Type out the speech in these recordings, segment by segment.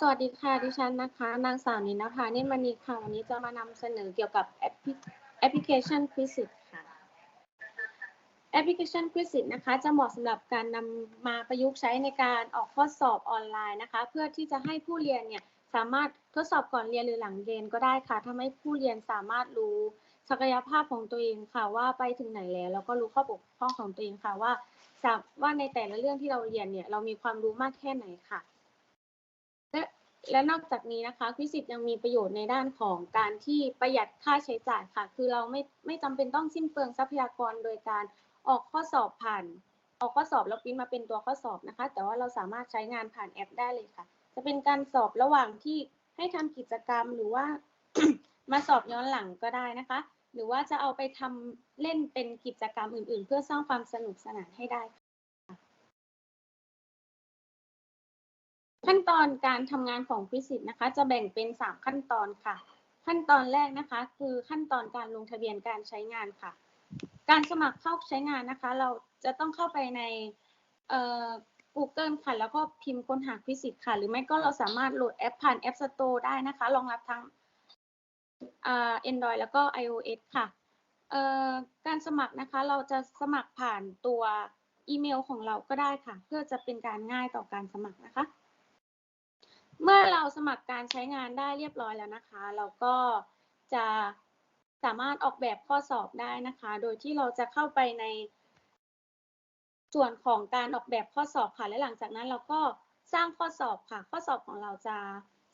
สวัสดีค่ะ ดิฉันนะคะ นางสาวนินนะคะนี่มณีค่ะ วันนี้จะมานำเสนอเกี่ยวกับแอปพลิแอปพลิเคชัน Quizit ค่ะ แอปพลิเคชัน Quizit นะคะ จะเหมาะสำหรับการนำมาประยุกต์ใช้ในการออกข้อสอบออนไลน์นะคะ เพื่อที่จะให้ผู้เรียนเนี่ยสามารถทดสอบก่อนเรียนหรือหลังเรียนก็ได้ค่ะทำให้ผู้เรียนสามารถรู้ศักยภาพของตัวเองค่ะว่าไปถึงไหนแล้ว แล้วก็รู้ข้อบกพร่องของตัวเองค่ะว่าว่าในแต่ละเรื่องที่เราเรียนเนี่ยเรามีความรู้มากแค่ไหนค่ะ และนอกจากนี้นะคะควิสิตยังมีประโยชน์ในด้านของการที่ประหยัดค่าใช้จ่ายค่ะ คือเราไม่ไม่จำเป็นต้องสิ้นเปลืองทรัพยากรโดยการออกข้อสอบผ่าน ออกข้อสอบแล้วปริ้นมาเป็นตัวข้อสอบนะคะ แต่ว่าเราสามารถใช้งานผ่านแอปได้เลยค่ะ จะเป็นการสอบระหว่างที่ให้ทำกิจกรรมหรือว่ามาสอบย้อนหลังก็ได้นะคะ หรือว่าจะเอาไปทำเล่นเป็นกิจกรรมอื่น ๆ เพื่อสร้างความสนุกสนานให้ได้ ขั้นตอนการทำงานของควิสิตนะคะ จะแบ่งเป็น 3 ขั้นตอนค่ะ ขั้นตอนแรกนะคะ คือขั้นตอนการลงทะเบียนการใช้งานค่ะ การสมัครเข้าใช้งานนะคะ เราจะต้องเข้าไปในเอ่อ Google ค่ะ แล้วก็พิมพ์ค้นหาควิสิตค่ะ หรือไม่ก็เราสามารถโหลดแอปผ่าน App Store ได้นะคะ รองรับทั้งอ่า Android แล้วก็ iOS ค่ะเอ่อการสมัครนะคะ เราจะสมัครผ่านตัวอีเมลของเราก็ได้ค่ะ เพื่อจะเป็นการง่ายต่อการสมัครนะคะ เมื่อเราสมัครการใช้งานได้เรียบร้อยแล้วนะคะ เราก็จะสามารถออกแบบข้อสอบได้นะคะ โดยที่เราจะเข้าไปใน ส่วนของการออกแบบข้อสอบค่ะ และหลังจากนั้นเราก็สร้างข้อสอบค่ะ ข้อสอบของเราจะ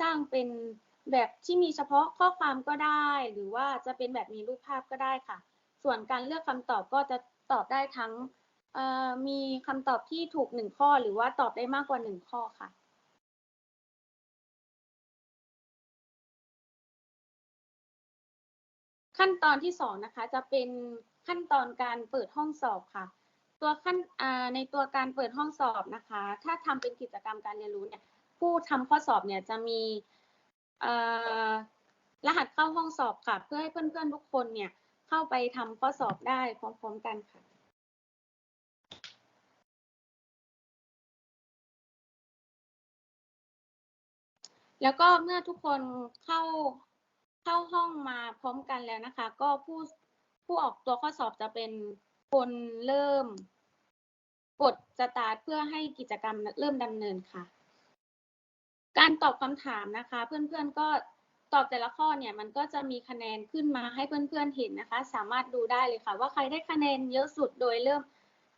สร้างเป็นแบบที่มีเฉพาะข้อความก็ได้ หรือว่าจะเป็นแบบมีรูปภาพก็ได้ค่ะ ส่วนการเลือกคำตอบก็จะตอบได้ทั้งมีคำตอบที่ถูกหนึ่งข้อ หรือว่าตอบได้มากกว่าหนึ่งข้อค่ะ ขั้นตอนที่สองนะคะ จะเป็นขั้นตอนการเปิดห้องสอบค่ะ ตัวขั้นในตัวการเปิดห้องสอบนะคะ ถ้าทำเป็นกิจกรรมการเรียนรู้เนี่ย ผู้ทำข้อสอบเนี่ยจะมีรหัสเข้าห้องสอบค่ะ เพื่อให้เพื่อนๆทุกคนเนี่ยเข้าไปทำข้อสอบได้พร้อมๆกันค่ะแล้วก็เมื่อทุกคนเข้า เข้าห้องมาพร้อมกันแล้วนะคะ ก็ผู้ผู้ออกตัวข้อสอบจะเป็นคนเริ่ม กดสตาร์ทเพื่อให้กิจกรรมเริ่มดำเนินค่ะ การตอบคำถามนะคะ เพื่อนๆก็ตอบแต่ละข้อเนี่ยมันก็จะมีคะแนนขึ้นมาให้เพื่อนๆเห็นนะคะ สามารถดูได้เลยค่ะ ว่าใครได้คะแนนเยอะสุดโดยเริ่ม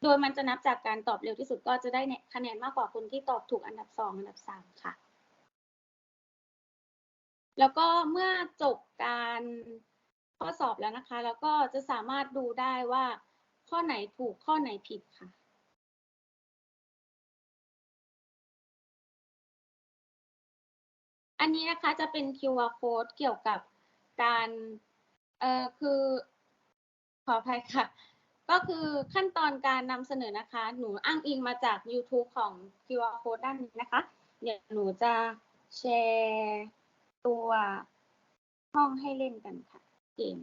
โดยมันจะนับจากการตอบเร็วที่สุดก็จะได้คะแนนมากกว่าคนที่ตอบถูกอันดับสองอันดับสามค่ะ แล้วก็เมื่อจบการข้อสอบแล้วนะคะ แล้วก็จะสามารถดูได้ว่าข้อไหนถูกข้อไหนผิดค่ะ อันนี้นะคะจะเป็น QR code เกี่ยวกับการเอ่อคือขออภัยค่ะ ก็คือขั้นตอนการนำเสนอนะคะ หนูอ้างอิงมาจาก YouTube ของ QR code ด้านนี้นะคะ เดี๋ยวหนูจะแชร์ ตัวห้องให้เล่นกันค่ะ เกม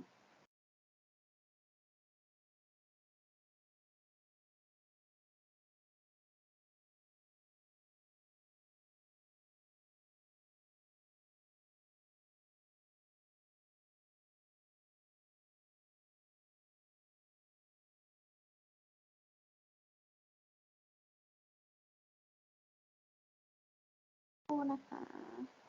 นะคะ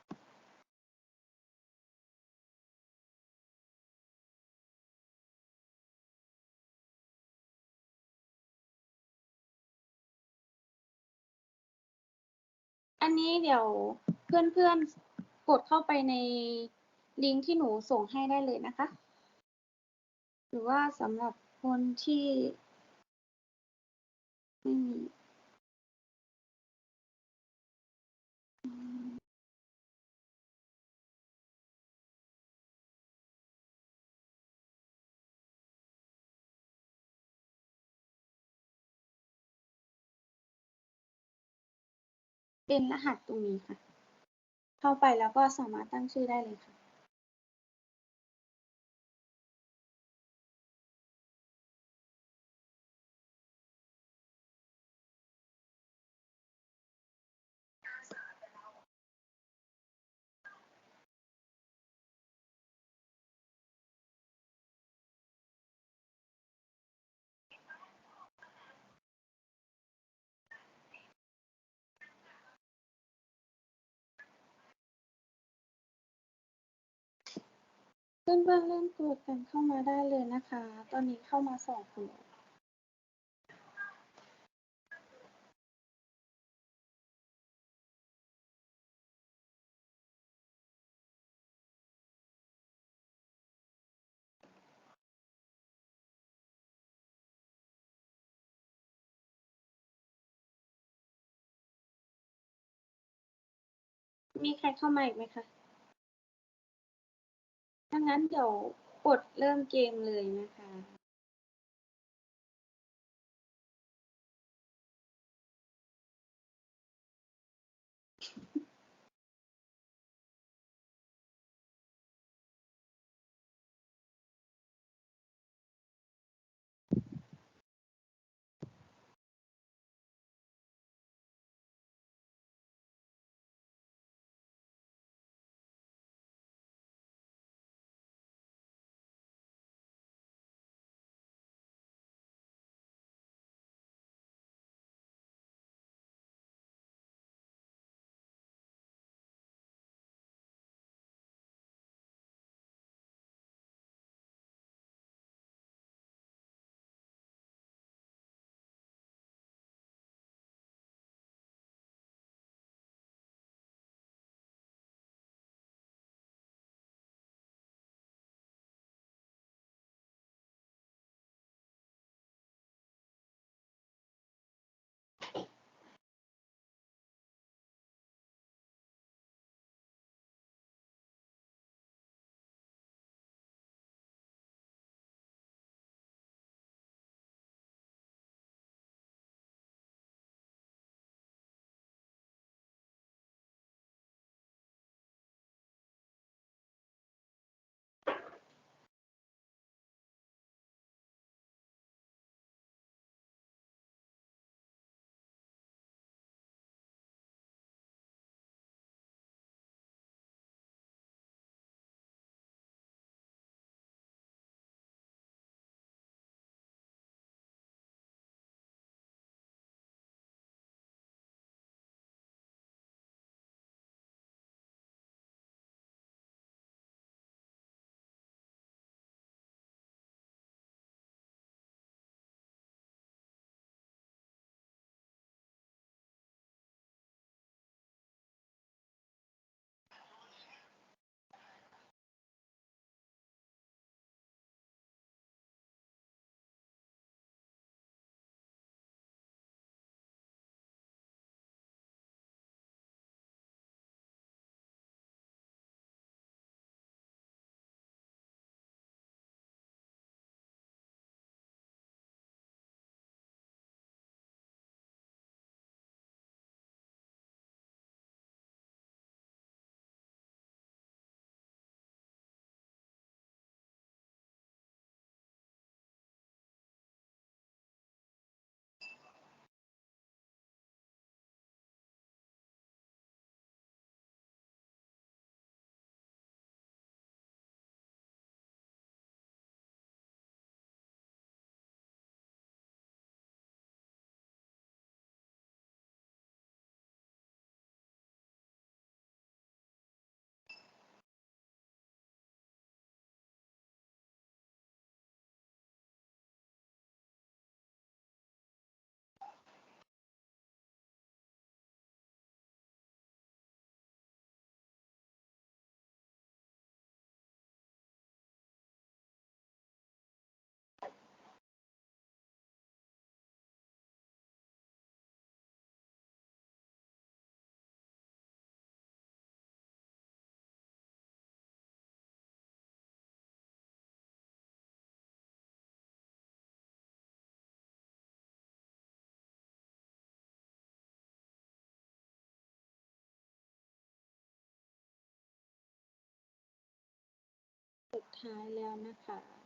อันนี้เดี๋ยวเพื่อนๆกดเข้าไปในลิงก์ที่หนูส่งให้ได้เลยนะคะ หรือว่าสำหรับคนที่ไม่มี เป็นรหัสตรงนี้ค่ะ เข้าไปแล้วก็สามารถตั้งชื่อได้เลยค่ะ เพื่อนๆเล่นกดกันเข้ามาได้เลยนะคะ ตอนนี้เข้ามาสองคนมีใครเข้ามาอีกไหมคะ ถ้างั้นเดี๋ยวกดเริ่มเกมเลยนะคะ สุดท้ายแล้วนะคะ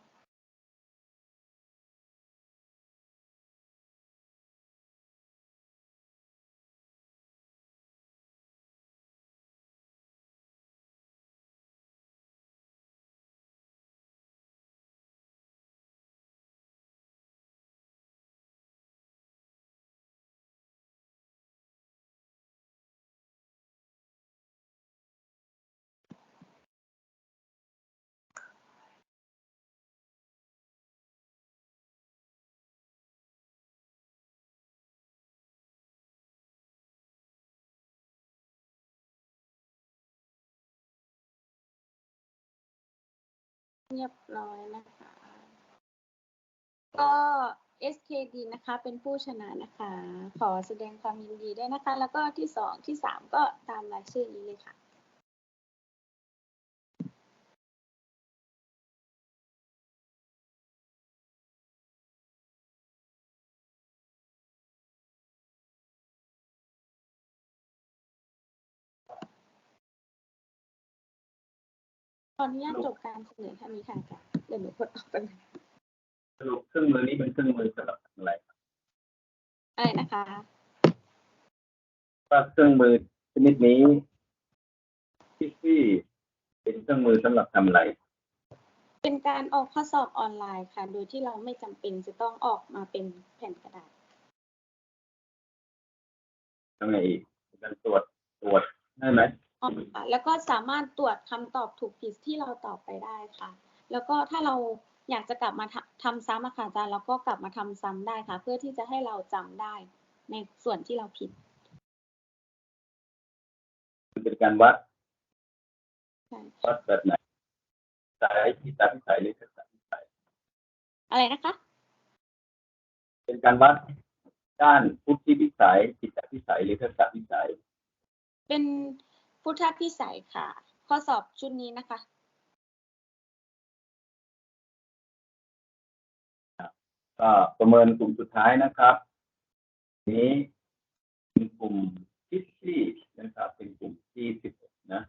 เรียบร้อยนะคะ ก็ SKD นะคะเป็นผู้ชนะนะคะ ขอแสดงความยินดีด้วยนะคะ แล้วก็ที่สองที่สามก็ตามรายชื่อนี้เลยค่ะ ขออนุญาตจบการเสนอค่ะมีค่ะค่ะเดี๋ยวหนูกดออกไปบนึงสรุปเครื่องมือนี้เป็นเครื่องมือสำหรับทำอะไรครับอะไรนะคะว่าเครื่องมือชนิดนี้ที่ที่เป็นเครื่องมือสำหรับทำอะไร เป็นการออกข้อสอบออนไลน์ค่ะ โดยที่เราไม่จำเป็นจะต้องออกมาเป็นแผ่นกระดาษ ทำไงอีกการตรวจตรวจได้ไหม ออกค่ะแล้วก็สามารถตรวจคำตอบถูกผิดที่เราตอบไปได้ค่ะ แล้วก็ถ้าเราอยากจะกลับมาทำทำซ้ำอะค่ะอาจารย์เราก็กลับมาทำซ้ำได้ค่ะ เพื่อที่จะให้เราจำได้ในส่วนที่เราผิดมันเป็นการวัดใช่วัดแบบไหนสายที่ตัดที่สายหรือทักษะที่สายอะไรนะคะ เป็นการวัดด้านพุทธิพิสัยจิตพิสัยหรือทักษะพิสัยเป็น พุทธพิสัยค่ะ ข้อสอบชุดนี้นะคะ ก็ประเมินกลุ่มสุดท้ายนะครับ นี้เป็นกลุ่มที่สี่นะครับ เป็นกลุ่มที่สิบนะ